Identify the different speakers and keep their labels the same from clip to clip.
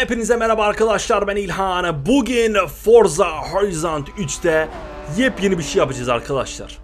Speaker 1: Hepinize merhaba arkadaşlar ben İlhan. Bugün Forza Horizon 3'te yepyeni bir şey yapacağız arkadaşlar.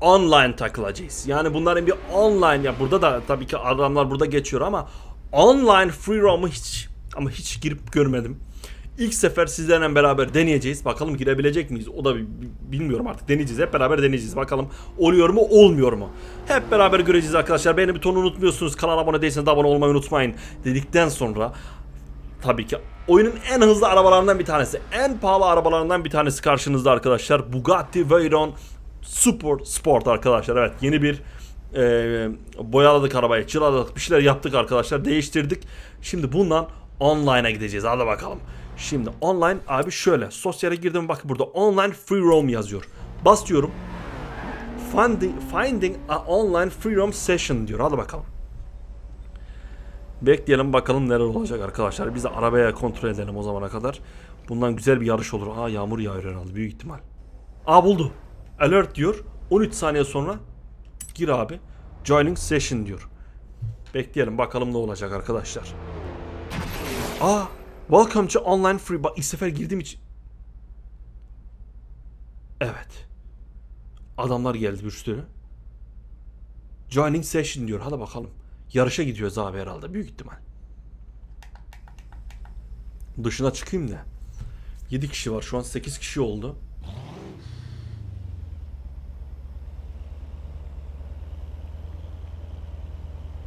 Speaker 1: Online takılacağız. Yani bunların bir online ya burada da tabii ki adamlar burada geçiyor ama online free roam'u hiç ama hiç girip görmedim. İlk sefer sizlerle beraber deneyeceğiz. Bakalım girebilecek miyiz? O da bi- bi- bilmiyorum artık. Deneyeceğiz. Hep beraber deneyeceğiz. Bakalım oluyor mu, olmuyor mu? Hep beraber göreceğiz arkadaşlar. Beğeni butonunu unutmuyorsunuz. Kanala abone değilseniz de abone olmayı unutmayın. Dedikten sonra tabii ki oyunun en hızlı arabalarından bir tanesi. En pahalı arabalarından bir tanesi karşınızda arkadaşlar. Bugatti Veyron Super Sport arkadaşlar. Evet yeni bir e, boyaladık arabayı, çıraladık, bir şeyler yaptık arkadaşlar. Değiştirdik. Şimdi bundan online'a gideceğiz. Hadi bakalım. Şimdi online abi şöyle. Sosyale girdim bak burada online free roam yazıyor. Basıyorum. Finding, finding a online free roam session diyor. Hadi bakalım. Bekleyelim bakalım neler olacak arkadaşlar. Biz de arabaya kontrol edelim o zamana kadar. Bundan güzel bir yarış olur. Aa yağmur yağıyor herhalde büyük ihtimal. Aa buldu. Alert diyor. 13 saniye sonra gir abi. Joining session diyor. Bekleyelim bakalım ne olacak arkadaşlar. Aa welcome to online free. Bak ilk sefer girdiğim için. Evet. Adamlar geldi bir sürü. Joining session diyor. Hadi bakalım. Yarışa gidiyoruz abi herhalde. Büyük ihtimal. Dışına çıkayım da. 7 kişi var. Şu an 8 kişi oldu.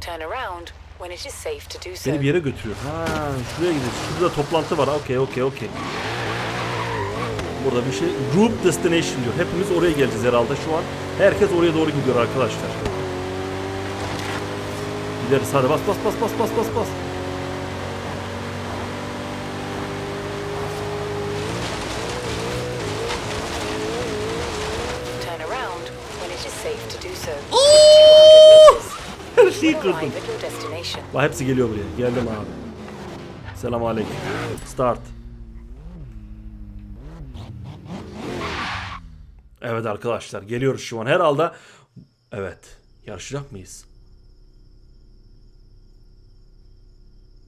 Speaker 2: Turn around when it is safe to do so.
Speaker 1: Beni bir yere götürüyor. Ha, şuraya gidiyoruz. Şurada toplantı var. Okey, okey, okey. Burada bir şey. Group destination diyor. Hepimiz oraya geleceğiz herhalde şu an. Herkes oraya doğru gidiyor arkadaşlar. Gideriz hadi bas bas bas bas bas bas bas.
Speaker 2: Turn around when it is safe to do so.
Speaker 1: Her şeyi kırdım. Bak hepsi geliyor buraya. Geldim abi. Selam aleyküm. Start. Evet arkadaşlar geliyoruz şu an. Herhalde evet yarışacak mıyız?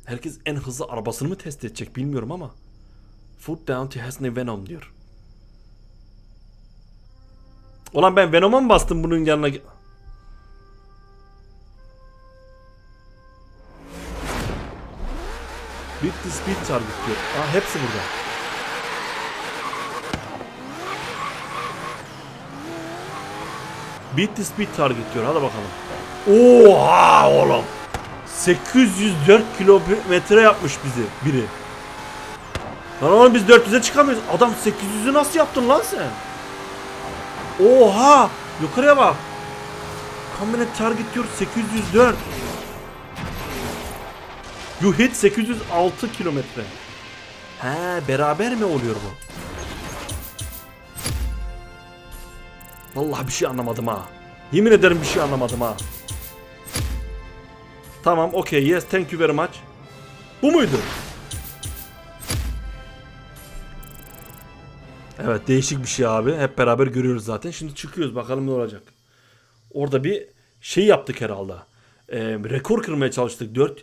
Speaker 1: Herkes en hızlı arabasını mı test edecek bilmiyorum ama. Foot down to Hasney Venom diyor. Ulan ben Venom'a mı bastım bunun yanına? The speed target diyor. Aa hepsi burada. The speed target diyor. Hadi bakalım. Oha oğlum. 804 kilometre yapmış bizi biri. Lan oğlum biz 400'e çıkamıyoruz. Adam 800'ü nasıl yaptın lan sen? Oha! Yukarıya bak. Combinate target diyor 804. You hit 806 kilometre. He beraber mi oluyor bu? Vallahi bir şey anlamadım ha. Yemin ederim bir şey anlamadım ha. Tamam okey yes thank you very much. Bu muydu? Evet değişik bir şey abi. Hep beraber görüyoruz zaten. Şimdi çıkıyoruz bakalım ne olacak. Orada bir şey yaptık herhalde. Ee, rekor kırmaya çalıştık. 4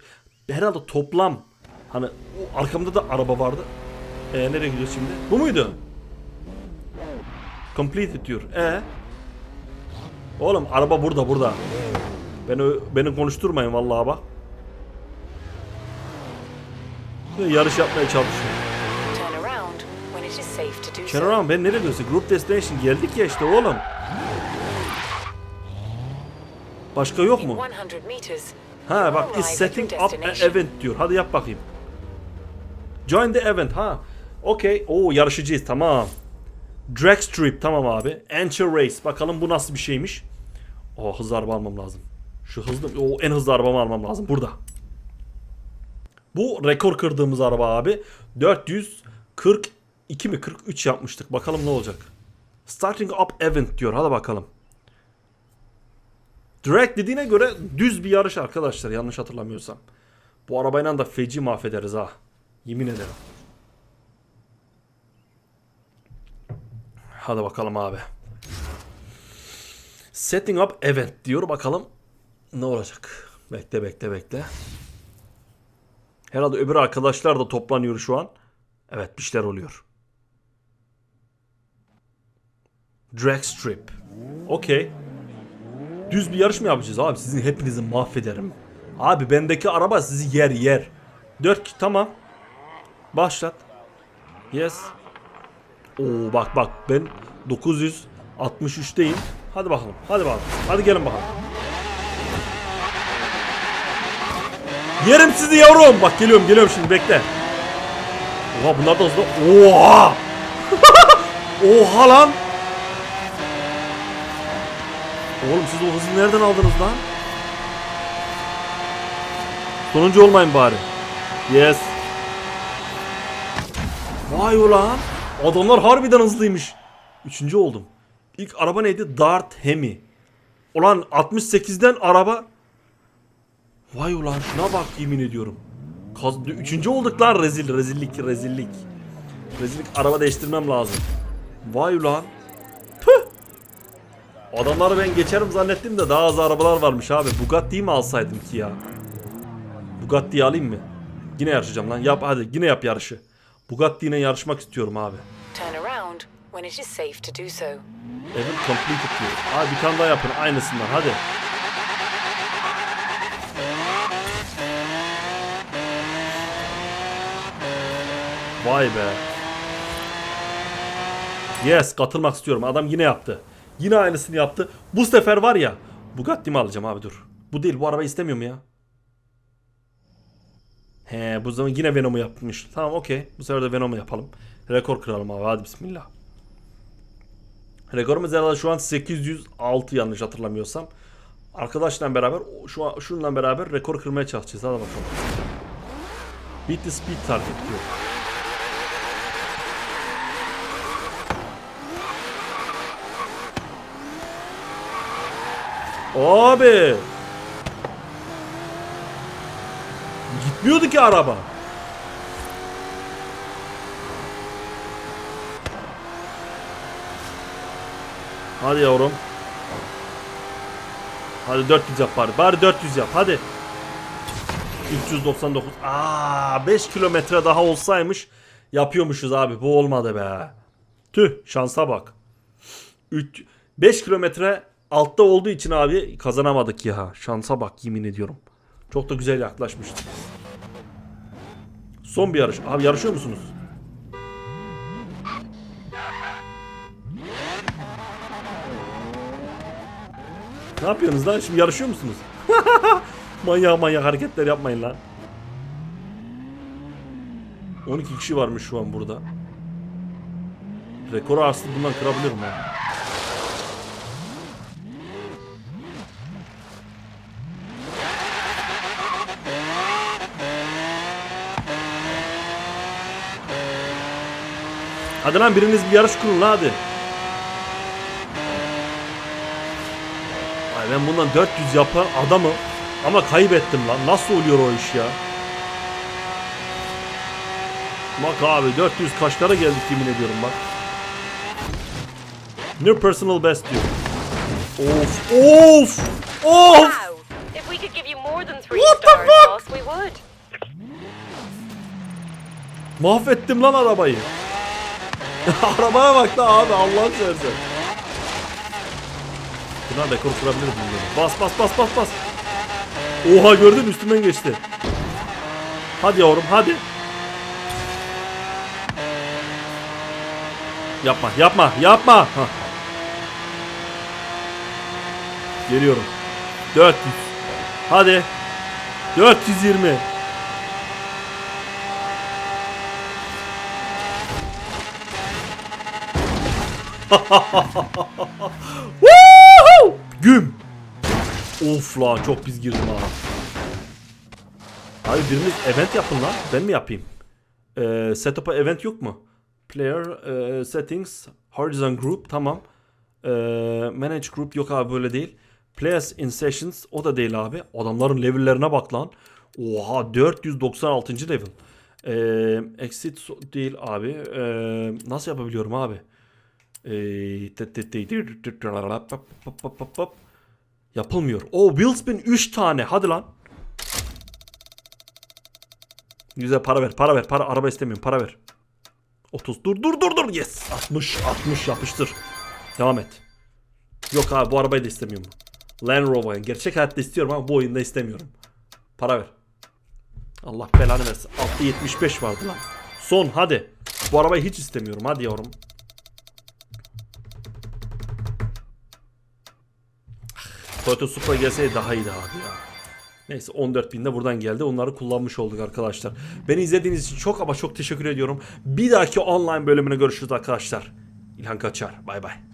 Speaker 1: herhalde toplam hani arkamda da araba vardı. Ee, nereye gidiyoruz şimdi? Bu muydu? Completed diyor. E Oğlum araba burada burada. Beni beni konuşturmayın vallahi bak. Yarış yapmaya çalışıyorum.
Speaker 2: Turn around when it is safe to do so.
Speaker 1: Kenan ben nereye gidiyorsun? Group Destination geldik ya işte oğlum. Başka yok mu?
Speaker 2: 100 meters.
Speaker 1: Ha bak is setting up an event diyor. Hadi yap bakayım. Join the event ha. Okey. Oo yarışacağız tamam. Drag strip tamam abi. Enter race. Bakalım bu nasıl bir şeymiş. O hızlı araba almam lazım. Şu hızlı o en hızlı arabamı almam lazım burada. Bu rekor kırdığımız araba abi. 442 mi 43 yapmıştık. Bakalım ne olacak. Starting up event diyor. Hadi bakalım. Drag dediğine göre düz bir yarış arkadaşlar yanlış hatırlamıyorsam. Bu arabayla da feci mahvederiz ha. Yemin ederim. Hadi bakalım abi. Setting up event diyor bakalım ne olacak. Bekle bekle bekle. Herhalde öbür arkadaşlar da toplanıyor şu an. Evet bir şeyler oluyor. Drag strip. Okey. Düz bir yarış mı yapacağız abi? Sizin hepinizi mahvederim. Abi bendeki araba sizi yer yer. 4 tamam. Başlat. Yes. Oo bak bak ben 963'teyim. Hadi bakalım. Hadi bakalım. Hadi gelin bakalım. Yerim sizi yavrum. Bak geliyorum geliyorum şimdi bekle. Oha bunlar da hızlı. Oha. Oha lan. Oğlum siz o hızı nereden aldınız lan? Sonuncu olmayın bari. Yes. Vay ulan. Adamlar harbiden hızlıymış. Üçüncü oldum. İlk araba neydi? Dart Hemi. Ulan 68'den araba. Vay ulan şuna bak yemin ediyorum. Kaz... Üçüncü olduk lan rezil rezillik rezillik. Rezillik araba değiştirmem lazım. Vay ulan. Tüh. Adamları ben geçerim zannettim de daha az arabalar varmış abi. Bugatti'yi mi alsaydım ki ya? Bugatti'yi alayım mı? Yine yarışacağım lan. Yap hadi yine yap yarışı. Bugatti ile yarışmak istiyorum abi.
Speaker 2: Turn around when it is safe to do so.
Speaker 1: Evet completed diyor. Abi bir tane daha yapın aynısından hadi. Vay be. Yes katılmak istiyorum. Adam yine yaptı. Yine aynısını yaptı. Bu sefer var ya. Bugatti'mi alacağım abi dur. Bu değil bu arabayı istemiyorum ya. He bu zaman yine Venom'u yapmış. Tamam okey. Bu sefer de Venom'u yapalım. Rekor kıralım abi hadi bismillah. Rekorumuz herhalde şu an 806 yanlış hatırlamıyorsam. Arkadaşla beraber şu an şununla beraber rekor kırmaya çalışacağız. Hadi bakalım. Beat the speed target diyor. Abi. Gitmiyordu ki araba. Hadi yavrum. Hadi 400 yap bari. Bari 400 yap. Hadi. 399. Aa 5 kilometre daha olsaymış yapıyormuşuz abi. Bu olmadı be. Tüh şansa bak. 3 5 kilometre altta olduğu için abi kazanamadık ya. Şansa bak yemin ediyorum. Çok da güzel yaklaşmıştık. Son bir yarış. Abi yarışıyor musunuz? Ne yapıyorsunuz lan? Şimdi yarışıyor musunuz? manyak manyak hareketler yapmayın lan. 12 kişi varmış şu an burada. Rekoru aslında bundan kırabilirim ha. Hadi lan biriniz bir yarış kurun lan hadi. Ay ben bundan 400 yapan adamı ama kaybettim lan. Nasıl oluyor o iş ya? Bak abi 400 kaçlara geldik yemin ediyorum bak. New personal best diyor. Of of of. What the fuck? Mahvettim lan arabayı. Arabaya bak da abi Allah'ın seversen. Buna rekor kurabiliriz bunları. Bas bas bas bas bas. Oha gördün üstümden geçti. Hadi yavrum hadi. Yapma yapma yapma. Hah. Geliyorum. 400. Hadi. 420. Güm. Of la çok pis girdim ha. Abi biriniz event yapın lan. Ben mi yapayım? Ee, setup'a event yok mu? Player e, settings horizon group tamam. Ee, manage group yok abi böyle değil. Players in sessions o da değil abi. Adamların level'lerine bak lan. Oha 496. level. Ee, exit değil abi. Ee, nasıl yapabiliyorum abi? Yapılmıyor. O Willspin 3 tane. Hadi lan. Güzel para ver para ver para araba istemiyorum para ver. 30 dur dur dur dur yes 60 60 yapıştır. Devam et. Yok abi bu arabayı da istemiyorum. Land Rover gerçek hayatta istiyorum ama bu oyunda istemiyorum. Para ver. Allah belanı versin. Altta 75 vardı lan. Son hadi. Bu arabayı hiç istemiyorum hadi yavrum. Toyota Supra gelseydi daha iyiydi abi ya. Neyse 14.000 de buradan geldi. Onları kullanmış olduk arkadaşlar. Beni izlediğiniz için çok ama çok teşekkür ediyorum. Bir dahaki online bölümüne görüşürüz arkadaşlar. İlhan Kaçar. Bay bay.